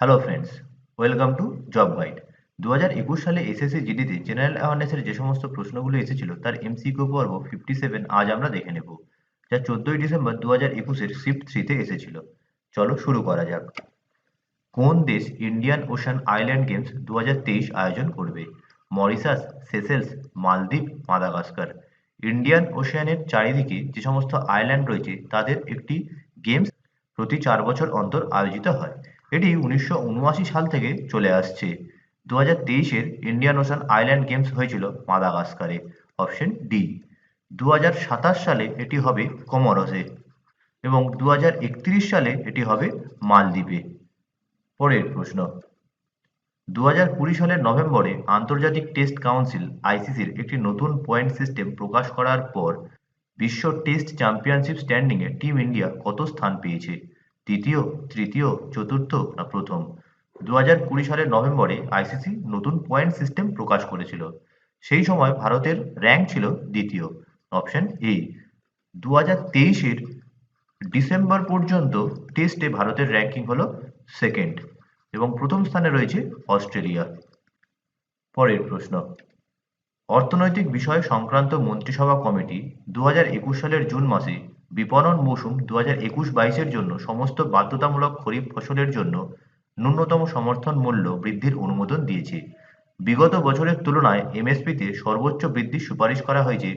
Hello friends welcome to job guide দু হাজার একুশ সালে এসএসসি জিডিতে জেনারেল অ্যাওয়ারনেসের যে সমস্ত প্রশ্নগুলো এসেছিল, তার এমসিকিউ পর্ব ফিফটি সেভেন আজ আমরা দেখে নেব, যা চোদ্দই ডিসেম্বর দু হাজার একুশের শিফট থ্রিতে এসেছিল। চলো শুরু করা যাক। কোন দেশ ইন্ডিয়ান ওশান আইল্যান্ড গেমস দু হাজার তেইশ আয়োজন করবে? মরিশাস, সেসেলস, মালদ্বীপ, মাদাগাস্কার। ইন্ডিয়ান ওশিয়ানের চারিদিকে যে সমস্ত আইল্যান্ড রয়েছে, তাদের একটি গেমস প্রতি চার বছর অন্তর আয়োজিত হয়। এটি উনিশশো উনআশি সাল থেকে চলে আসছে। দু হাজার তেইশের ইন্ডিয়ান ওশান আইল্যান্ড গেমস হয়েছিল মাদাগাস্কারে, অপশন ডি। দু হাজার সাতাশ সালে এটি হবে কমরসে এবং দু হাজার একত্রিশ সালে এটি হবে মালদ্বীপে। পরের প্রশ্ন। দু হাজার কুড়ি সালের নভেম্বরে আন্তর্জাতিক টেস্ট কাউন্সিল, আইসিসির একটি নতুন পয়েন্ট সিস্টেম প্রকাশ করার পর বিশ্ব টেস্ট চ্যাম্পিয়নশিপ স্ট্যান্ডিংয়ে টিম ইন্ডিয়া কত স্থান পেয়েছে? তৃতীয় তৃতীয়, চতুর্থ না প্রথম? দু হাজার কুড়ি সালের নভেম্বরে আইসিসি নতুন পয়েন্ট সিস্টেম প্রকাশ করেছিল। সেই সময় ভারতের র্যাঙ্ক ছিল দ্বিতীয়। Option A. দু হাজার তেইশের ডিসেম্বর পর্যন্ত টেস্টে ভারতের র্যাঙ্কিং হলো সেকেন্ড এবং প্রথম স্থানে রয়েছে অস্ট্রেলিয়া। পরের প্রশ্ন। অর্থনৈতিক বিষয় সংক্রান্ত মন্ত্রিসভা কমিটি দু হাজার একুশ সালের জুন মাসে বিপণন মৌসুম দু হাজার একুশ বাইশের জন্য সমস্ত বাধ্যতামূলক খরিফ ফসলের জন্য ন্যূনতম সমর্থন মূল্য বৃদ্ধির অনুমোদন দিয়েছে। বিগত বছরের তুলনায় এমএসপিতে সর্বোচ্চ বৃদ্ধির সুপারিশ করা হয়েছে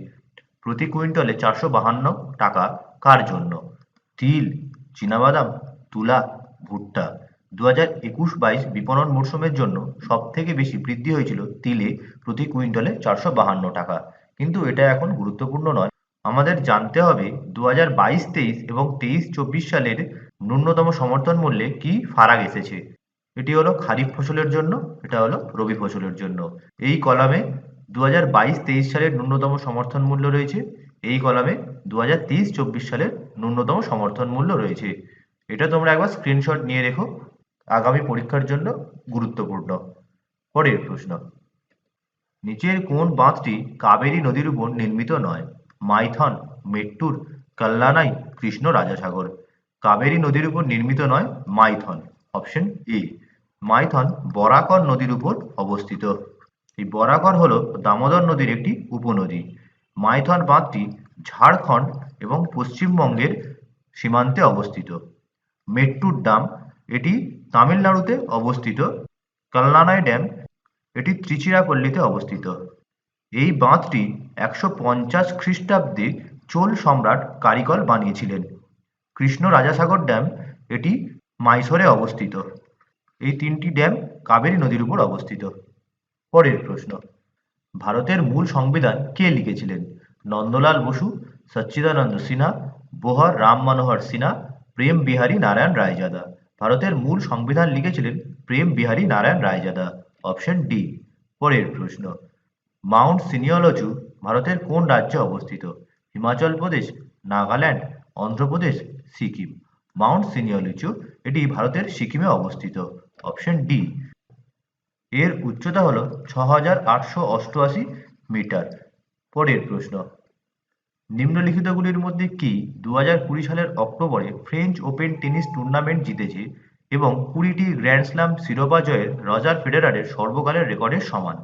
প্রতি কুইন্টালে চারশো বাহান্ন টাকা কার জন্য? তিল, চীনাবাদাম, তুলা, ভুট্টা। দু হাজার একুশ বাইশ বিপণন মরশুমের জন্য সব থেকে বেশি বৃদ্ধি হয়েছিল তিলে প্রতি কুইন্টালে চারশো বাহান্ন টাকা। কিন্তু এটা এখন গুরুত্বপূর্ণ নয়। আমাদের জানতে হবে দু হাজার বাইশ, তেইশ এবং তেইশ, চব্বিশ সালের ন্যূনতম সমর্থন মূল্যে কি ফারাক এসেছে? এটি হলো খারিফ ফসলের জন্য, এটা হলো রবি ফসলের জন্য। এই কলামে দু হাজার বাইশ, তেইশ সালের ন্যূনতম সমর্থন মূল্য রয়েছে। এই কলামে দু হাজার তেইশ, চব্বিশ সালের ন্যূনতম সমর্থন মূল্য রয়েছে। এটা তোমরা একবার স্ক্রিনশট নিয়ে রেখো। আগামী পরীক্ষার জন্য গুরুত্বপূর্ণ। পরের প্রশ্ন। নিচের কোন বাঁধটি কাবেরী নদীর উপর নির্মিত নয়? মাইথন, মেট্টুর কল্যাণাই কৃষ্ণ, রাজাসাগর। কাবেরী নদীর উপর নির্মিত নয়, মাইথন। Option A. মাইথন বরাকর নদীর উপর অবস্থিত। এই বরাকর হলো দামোদর নদীর একটি উপনদী। মাইথন বাঁধটি ঝাড়খণ্ড এবং পশ্চিমবঙ্গের সীমান্তে অবস্থিত। মেট্টুর ড্যাম এটি তামিলনাড়ুতে অবস্থিত। কল্যাণাই ড্যাম, এটি ত্রিচিরাপল্লীতে অবস্থিত। এই বাঁধটি একশো পঞ্চাশ খ্রিস্টাব্দে চোল সম্রাট কারিকল বানিয়েছিলেন। কৃষ্ণ রাজাসাগর ড্যাম এটি মাইসোরে অবস্থিত। এই তিনটি ড্যাম কাবেরী নদীর উপর অবস্থিত। পরের প্রশ্ন, ভারতের মূল সংবিধান কে লিখেছিলেন? নন্দলাল বসু, সচ্চিদানন্দ সিনহা, বোহর রাম মনোহর সিনহা, প্রেম বিহারী নারায়ণ রায়জাদা। ভারতের মূল সংবিধান লিখেছিলেন প্রেম বিহারী নারায়ণ রায়জাদা। অপশন ডি, পরের প্রশ্ন মাউন্ট সিনিয়লচু ভারতের কোন রাজ্যে অবস্থিত? হিমাচল প্রদেশ, নাগাল্যান্ড, অন্ধ্রপ্রদেশ, সিকিম। মাউন্ট সিনিয়লিচু এটি ভারতের সিকিমে অবস্থিত। Option D. এর উচ্চতা হল ছ আটশো অষ্টআশি মিটার। পরের প্রশ্ন। নিম্নলিখিতগুলির মধ্যে কি দু কুড়ি সালের অক্টোবরে ফ্রেঞ্চ ওপেন টেনিস টুর্নামেন্ট জিতেছে এবং কুড়িটি গ্র্যান্ড স্ল্যাম শিরোপা জয়ের রজার ফেডারারের সর্বকালের রেকর্ডের সমান?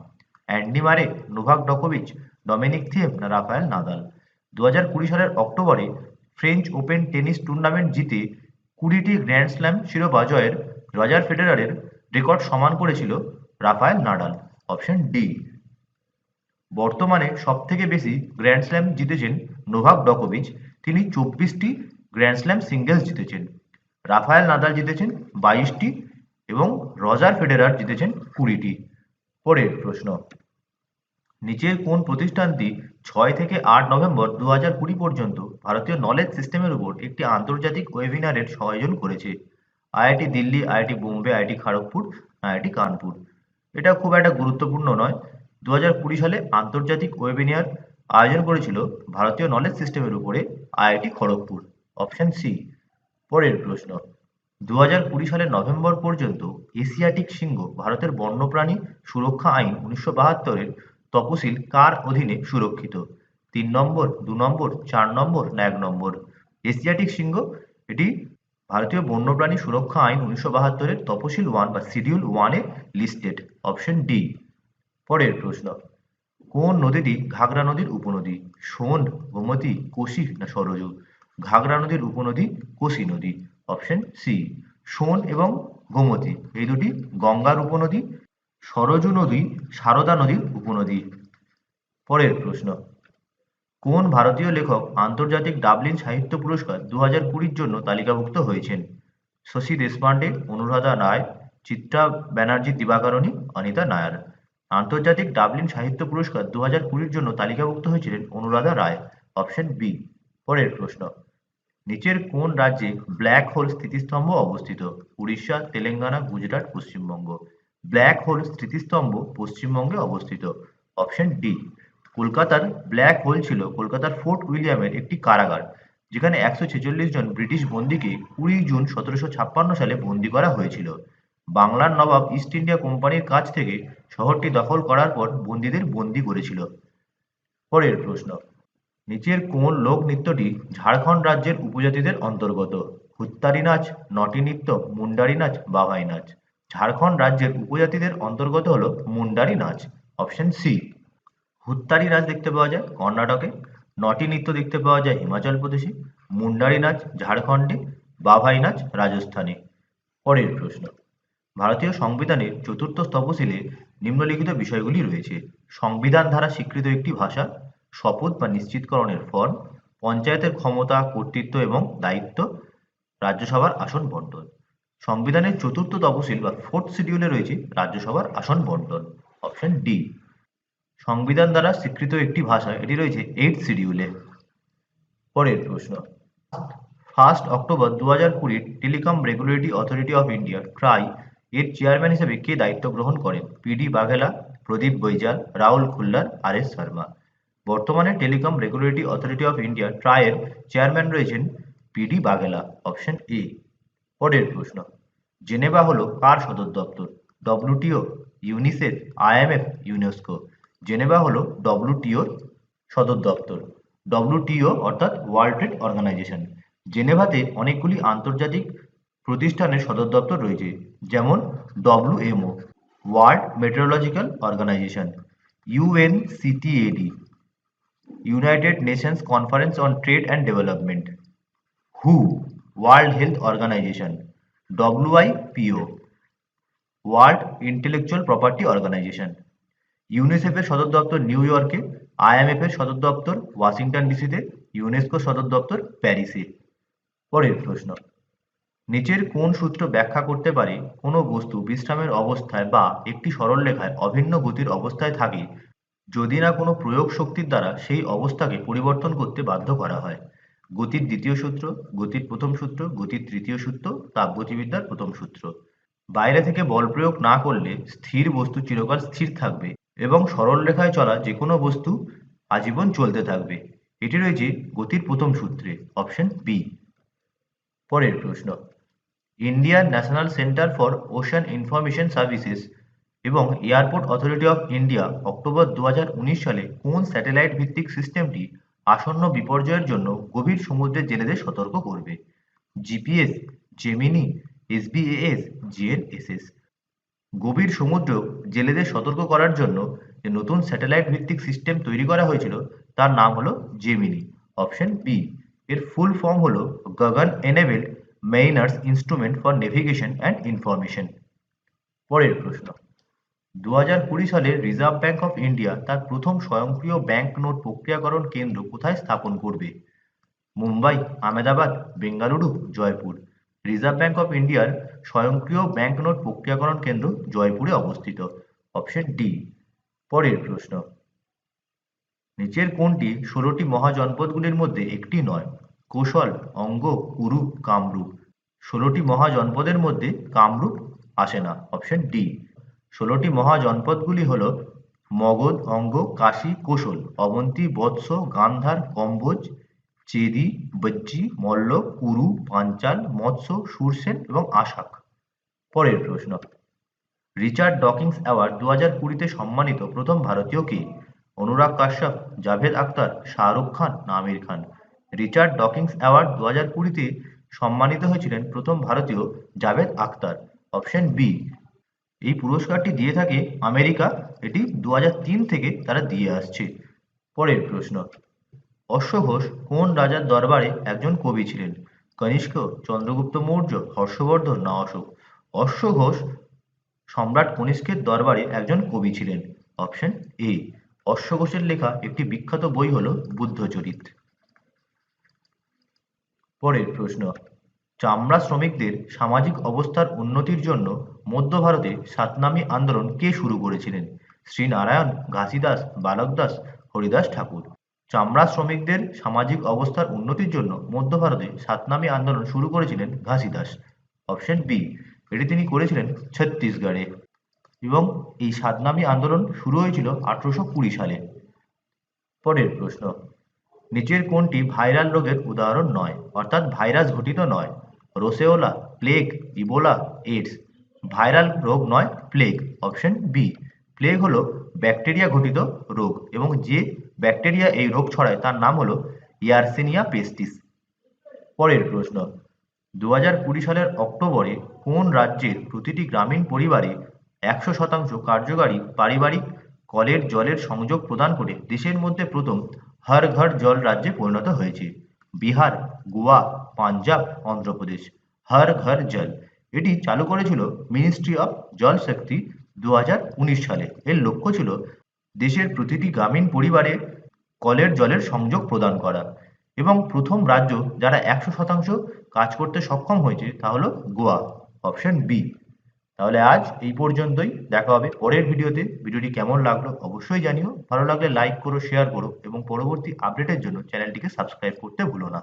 অ্যান্ডি মারে, নোভাক ডকোভিচ, ডমিনিক থিয়েম না রাফায়েল নাদাল। দু হাজার কুড়ি সালের অক্টোবরে ফ্রেঞ্চ ওপেন টেনিস টুর্নামেন্ট জিতে কুড়িটি গ্র্যান্ড স্ল্যাম শিরোপা জয়ের রজার ফেডারারের রেকর্ড সমান করেছিল রাফায়েল নাডাল। Option D. বর্তমানে সবথেকে বেশি গ্র্যান্ড স্ল্যাম জিতেছেন নোভাক ডকোভিচ। তিনি চব্বিশটি গ্র্যান্ড স্ল্যাম সিঙ্গেলস জিতেছেন। রাফায়েল নাদাল জিতেছেন বাইশটি এবং রজার ফেডেরার জিতেছেন কুড়িটি। পরের প্রশ্ন। নিচের কোন প্রতিষ্ঠানটি ছয় থেকে আট নভেম্বর দু হাজার কুড়ি পর্যন্ত ভারতীয় নলেজ সিস্টেমের উপর একটি আন্তর্জাতিক ওয়েবিনারের আয়োজন করেছে? IIT Delhi IIT Bombay IIT Kharagpur IIT Kanpur? এটা খুব একটা গুরুত্বপূর্ণ নয়। দু হাজার কুড়ি সালে আন্তর্জাতিক ওয়েবিনার আয়োজন করেছিল ভারতীয় নলেজ সিস্টেমের উপরে আইআইটি খড়গপুর। অপশন সি পরের প্রশ্ন। দু হাজার কুড়ি সালের নভেম্বর পর্যন্ত এশিয়াটিক সিংহ ভারতের বন্যপ্রাণী সুরক্ষা আইন উনিশশো বাহাত্তরের তপশিল কার অধীনে সুরক্ষিত? তিন নম্বর, দু নম্বর, চার নম্বর না এক নম্বর? এশিয়াটিক সিংহ এটি ভারতীয় বন্যপ্রাণী সুরক্ষা আইন উনিশশো বাহাত্তরের তপশিল ওয়ান বা শিডিউল ওয়ানে লিস্টেড। অপশন ডি, পরের প্রশ্ন। কোন নদীটি ঘাগরা নদীর উপনদী? সোন গোমতী, কোশি না সরজু? ঘাগরা নদীর উপনদী কোশি নদী। অপশন সি সোন এবং গোমতী। এই দুটি গঙ্গার উপনদী, সরজু নদী, সারদা নদীর উপনদী। পরের প্রশ্ন, কোন ভারতীয় লেখক আন্তর্জাতিক ডাবলিন সাহিত্য পুরস্কার দু হাজার কুড়ির জন্য তালিকাভুক্ত হয়েছেন? শশী দেশপান্ডে অনুরাধা রায়, চিত্রা ব্যানার্জি, দিবাকারণী, অনিতা নায়ার। আন্তর্জাতিক ডাবলিন সাহিত্য পুরস্কার দু হাজার কুড়ির জন্য তালিকাভুক্ত হয়েছিলেন অনুরাধা রায়। অপশন বি পরের প্রশ্ন নিচের কোন রাজ্যে ব্ল্যাক হোল স্থিতিস্তম্ভ অবস্থিত? উড়িষ্যা, তেলেঙ্গানা, গুজরাট, পশ্চিমবঙ্গ। ব্ল্যাক হোল স্থিতিস্তম্ভ পশ্চিমবঙ্গে অবস্থিত। অপশন ডি কলকাতার ব্ল্যাক হোল ছিল কলকাতার ফোর্ট উইলিয়ামের একটি কারাগার, যেখানে একশো ছেচল্লিশ জন ব্রিটিশ বন্দীকে কুড়ি জুন সতেরোশো ছাপ্পান্ন সালে বন্দী করা হয়েছিল। বাংলার নবাব ইস্ট ইন্ডিয়া কোম্পানির কাছ থেকে শহরটি দখল করার পর বন্দীদের বন্দী করেছিল। পরের প্রশ্ন নিচের কোন লোক নৃত্যটি ঝাড়খণ্ড রাজ্যের উপজাতিদের অন্তর্গত? হুত্তারি নাচ, নটি নৃত্য, মুন্ডারি নাচ, বাঘাই নাচ। ঝাড়খণ্ড রাজ্যের উপজাতিদের অন্তর্গত হলো মুন্ডারি নাচ। Option C. হুত্তারি নাচ দেখতে পাওয়া যায় কর্ণাটকে। নটি নৃত্য দেখতে পাওয়া যায় হিমাচল প্রদেশে। মুন্ডারি নাচ ঝাড়খণ্ডে বাভাই নাচ রাজস্থানে। পরের প্রশ্ন। ভারতীয় সংবিধানের চতুর্থ স্তপশিলে নিম্নলিখিত বিষয়গুলি রয়েছে। সংবিধান দ্বারা স্বীকৃত একটি ভাষা শপথ বা নিশ্চিতকরণের ফর্ম পঞ্চায়েতের ক্ষমতা, কর্তৃত্ব এবং দায়িত্ব, রাজ্যসভার আসন বন্টন। সংবিধানের চতুর্থ তপশিল বা ফোর্থ শিডিউলে রয়েছে রাজ্যসভার আসন বন্টন। অপশন ডি সংবিধান দ্বারা স্বীকৃত একটি ভাষা, এটি রয়েছে এইট শিডিউলে পরের প্রশ্ন। ফার্স্ট অক্টোবর দু হাজার কুড়ির telecom regulatory authority of India TRAI এর চেয়ারম্যান হিসেবে কে দায়িত্ব গ্রহণ করেন? P D Baghela Pradeep Baijal, Rahul Khullar R S Sharma. বর্তমানে telecom regulatory authority of India ট্রায়ের chairman রয়েছেন P D Baghela option A. পরের প্রশ্ন, জেনেভা হলো কার সদর দপ্তর? WTO, UNICEF, IMF, UNESCO. Geneva হলো ডব্লিউটিওর সদর দপ্তর। ডব্লিউটিও অর্থাৎ ওয়ার্ল্ড ট্রেড অর্গানাইজেশন। জেনেভাতে অনেকগুলি আন্তর্জাতিক প্রতিষ্ঠানের সদর দপ্তর রয়েছে, যেমন WMO, world metrological organisation, UNCTAD. United Nations conference on trade and development who world health organisation WIPO world intellectual property organisation ইউনিসেফের সদর দপ্তর নিউ ইয়র্কে আইএমএফ এর সদর দপ্তর ওয়াশিংটন ডিসিতে ইউনেস্কো সদর দপ্তর প্যারিসে পরের প্রশ্ন, নিচের কোন সূত্র ব্যাখ্যা করতে পারে কোনো বস্তু বিশ্রামের অবস্থায় বা একটি সরলরেখায় অভিন্ন গতির অবস্থায় থাকে যদি না কোনো প্রয়োগ শক্তির দ্বারা সেই অবস্থাকে পরিবর্তন করতে বাধ্য করা হয়। গতির দ্বিতীয় সূত্র, গতির প্রথম সূত্র, গতির তৃতীয় সূত্র, তাপগতিবিদ্যার প্রথম সূত্র। বাইরে থেকে বল প্রয়োগ না করলে স্থির বস্তু চিরকাল স্থির থাকবে এবং সরল রেখায় চলা যে কোনো বস্তু আজীবন চলতে থাকবে। এটি রয়েছে গতির প্রথম সূত্রে, অপশন বি পরের প্রশ্ন। Indian national centre for ocean information services এবং airport authority of India October দু হাজার উনিশ সালে কোন স্যাটেলাইট ভিত্তিক সিস্টেমটি আসন্ন বিপর্যয়ের জন্য গভীর সমুদ্রের জেলেদের সতর্ক করবে? GPS, Gemini, SBAS, GNSS. গভীর সমুদ্র জেলেদের সতর্ক করার জন্য যে নতুন স্যাটেলাইট ভিত্তিক সিস্টেম তৈরি করা হয়েছিল, তার নাম হলো জেমিনি। অপশন বি, এর ফুল ফর্ম হলো GAGAN enabled mariners instrument for navigation and information. পরের প্রশ্ন। দু হাজার কুড়ি সালে রিজার্ভ ব্যাঙ্ক অফ ইন্ডিয়া তার প্রথম স্বয়ংক্রিয় ব্যাংক নোট প্রক্রিয়াকরণ কেন্দ্র কোথায় স্থাপন করবে? Mumbai, Ahmedabad, Bengaluru, Jaipur. Reserve bank of ইন্ডিয়ার স্বয়ংক্রিয় ব্যাংক নোট প্রক্রিয়াকরণ কেন্দ্র জয়পুরে অবস্থিত। অপশন ডি পরের প্রশ্ন। নিচের কোনটি ষোলোটি মহাজনপদগুলির মধ্যে একটি নয়। কৌশল, অঙ্গ, কুরু, কামরূপ। ষোলোটি মহাজনপদের মধ্যে কামরূপ আসে না। অপশন ডি ষোলোটি মহাজনপদগুলি হল মগধ, অঙ্গ, কাশী, কৌশল, অবন্তী, বৎস, গান্ধার, কম্বোজ, চেদি, বজ্জি মল্ল কুরু, পাঞ্চাল, মৎস্য, সুরসেন এবং আশাক। পরের প্রশ্ন। রিচার্ড ডকিংস অ্যাওয়ার্ড দু হাজার কুড়িতে সম্মানিত প্রথম ভারতীয় কে? অনুরাগ কাশ্যপ, জাভেদ আখতার, শাহরুখ খান না আমির খান। রিচার্ড ডকিংস অ্যাওয়ার্ড দু হাজার কুড়িতে সম্মানিত হয়েছিলেন প্রথম ভারতীয় জাভেদ আখতার। অপশন বি এই পুরস্কারটি দিয়ে থাকে আমেরিকা। এটি দু হাজার তিন থেকে তারা দিয়ে আসছে। পরের প্রশ্ন, অশ্বঘোষ কোন রাজার দরবারে একজন কবি ছিলেন? কনিষ্ক চন্দ্রগুপ্ত মৌর্য, হর্ষবর্ধন না অশোক? অশ্বঘোষ সম্রাট কনিষ্কের দরবারে একজন কবি ছিলেন। অপশন এ, অশ্বঘোষের লেখা একটি বিখ্যাত বই হল বুদ্ধচরিত। পরের প্রশ্ন চামড়া শ্রমিকদের সামাজিক অবস্থার উন্নতির জন্য মধ্য ভারতে সাতনামী আন্দোলন কে শুরু করেছিলেন? শ্রীনারায়ণ, ঘাসিদাস বালক দাস হরিদাস ঠাকুর। চামড়া শ্রমিকদের সামাজিক অবস্থার উন্নতির জন্য মধ্য ভারতে সাতনামী আন্দোলন শুরু করেছিলেন ঘাসিদাস। অপশন বি, এটি তিনি করেছিলেন ছত্তিশগড়ে। এবং এই সাতনামী আন্দোলন শুরু হয়েছিল আঠারোশো কুড়ি সালে। পরের প্রশ্ন, নিচের কোনটি ভাইরাল রোগের উদাহরণ নয়? অর্থাৎ ভাইরাস ঘটিত নয়। Roseola plague Ebola AIDS viral রোগ নয় প্লেগ অপশন বি প্লেগ হলো ব্যাকটেরিয়া ঘটিত রোগ এবং যে ব্যাকটেরিয়া এই রোগ ছড়ায় তার নাম হলো ইয়ারসেনিয়া পেস্টিস পরের প্রশ্ন। দু হাজার কুড়ি সালের অক্টোবরে কোন রাজ্যের প্রতিটি গ্রামীণ পরিবারে একশো শতাংশ কার্যকারী পারিবারিক কলের জলের সংযোগ প্রদান করে দেশের মধ্যে প্রথম হর ঘর জল রাজ্যে পরিণত হয়েছে? বিহার, গোয়া পাঞ্জাব, অন্ধ্রপ্রদেশ। হর ঘর জল। এটি চালু করেছিল মিনিস্ট্রি অফ জল শক্তি দু হাজার উনিশ সালে। এর লক্ষ্য ছিল দেশের প্রতিটি গ্রামীণ পরিবারে কলের জলের সংযোগ প্রদান করা এবং প্রথম রাজ্য যারা একশো শতাংশ কাজ করতে সক্ষম হয়েছে তা হলো গোয়া অপশন বি তাহলে আজ এই পর্যন্তই, দেখা হবে পরের ভিডিওতে। ভিডিওটি কেমন লাগল অবশ্যই জানিও। ভালো লাগলে লাইক করো শেয়ার করো এবং পরবর্তী আপডেটের জন্য চ্যানেলটিকে সাবস্ক্রাইব করতে ভুলো না।